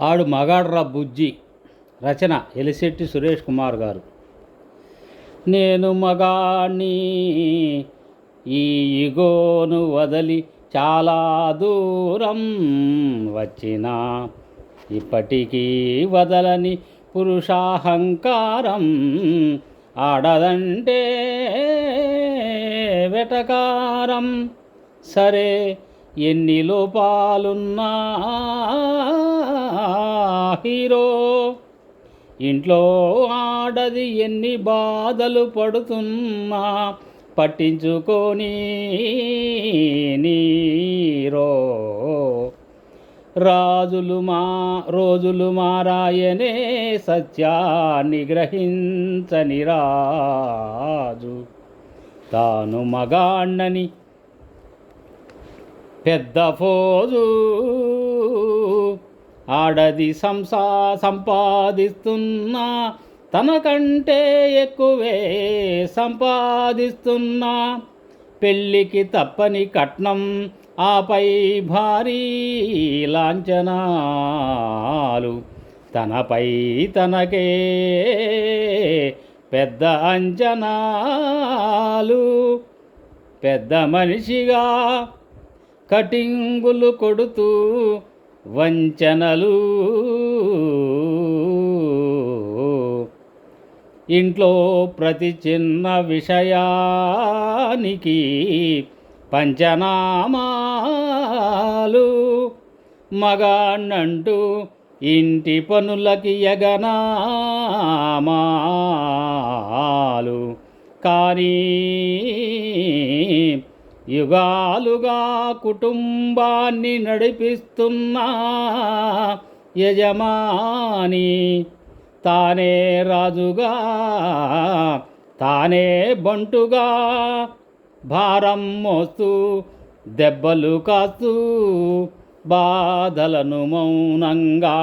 ఆడు మగాడ్రా బుజ్జి రచన ఎలిశెట్టి సురేష్ కుమార్ గారు. నేను మగాణ్ణి ఈ ఇగోను వదలి చాలా దూరం వచ్చిన ఇప్పటికీ వదలని పురుషాహంకారం ఆడదంటే వెటకారం. సరే ఎన్ని లోపాలున్నా హీరో. ఇంట్లో ఆడది ఎన్ని బాధలు పడుతున్నా పట్టించుకొని నీరో రాజులు మా రోజులు మారాయనే సత్యాన్ని గ్రహించని రాజు. తాను మగాణ్ణని పెద్ద ఫోజు. ఆడది సంసా సంపాదిస్తున్నా తనకంటే ఎక్కువే సంపాదిస్తున్నా. పెళ్ళికి తప్పని కట్నం ఆపై భారీ లాంఛనాలు. తనపై తనకే పెద్ద అంచనాలు. పెద్ద మనిషిగా కటింగులు కొడుతూ వంచనలు. ఇంట్లో ప్రతి చిన్న విషయానికి పంచనామాలు. మగాణంటూ ఇంటి పనులకి యగనామాలు కానీ యుగాలుగా కుటుంబాన్ని నడిపిస్తున్న యజమాని తానే రాజుగా తానే బంటుగా. భారం మోస్తూ దెబ్బలు కాస్తూ బాధలను మౌనంగా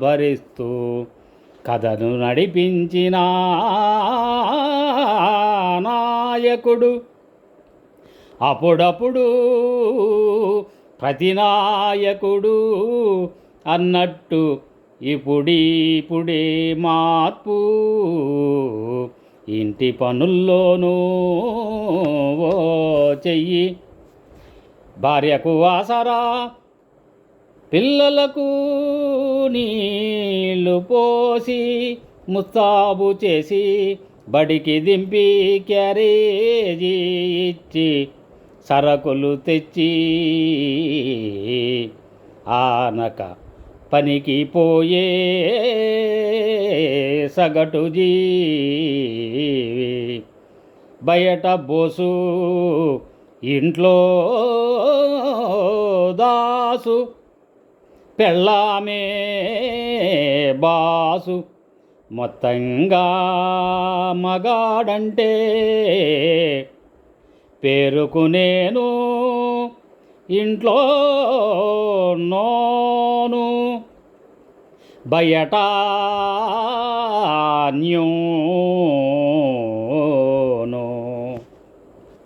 భరిస్తూ కథను నడిపించిన నాయకుడు అప్పుడప్పుడు ప్రతి నాయకుడు అన్నట్టు ఇప్పుడిప్పుడే మార్పు. ఇంటి పనుల్లోనూ ఓ చెయ్యి. భార్యకు ఆసరా పిల్లలకు నీళ్ళు పోసి ముస్తాబు చేసి బడికి దింపి క్యారేజీ ఇచ్చి. సరకులు తెచ్చి ఆనక పనికి పోయే సగటు జీవి. బయట బోసు ఇంట్లో దాసు పెళ్ళామే బాసు. మొత్తంగా మగాడంటే పేరుకు నేను ఇంట్లో నోను. బయట న్యూ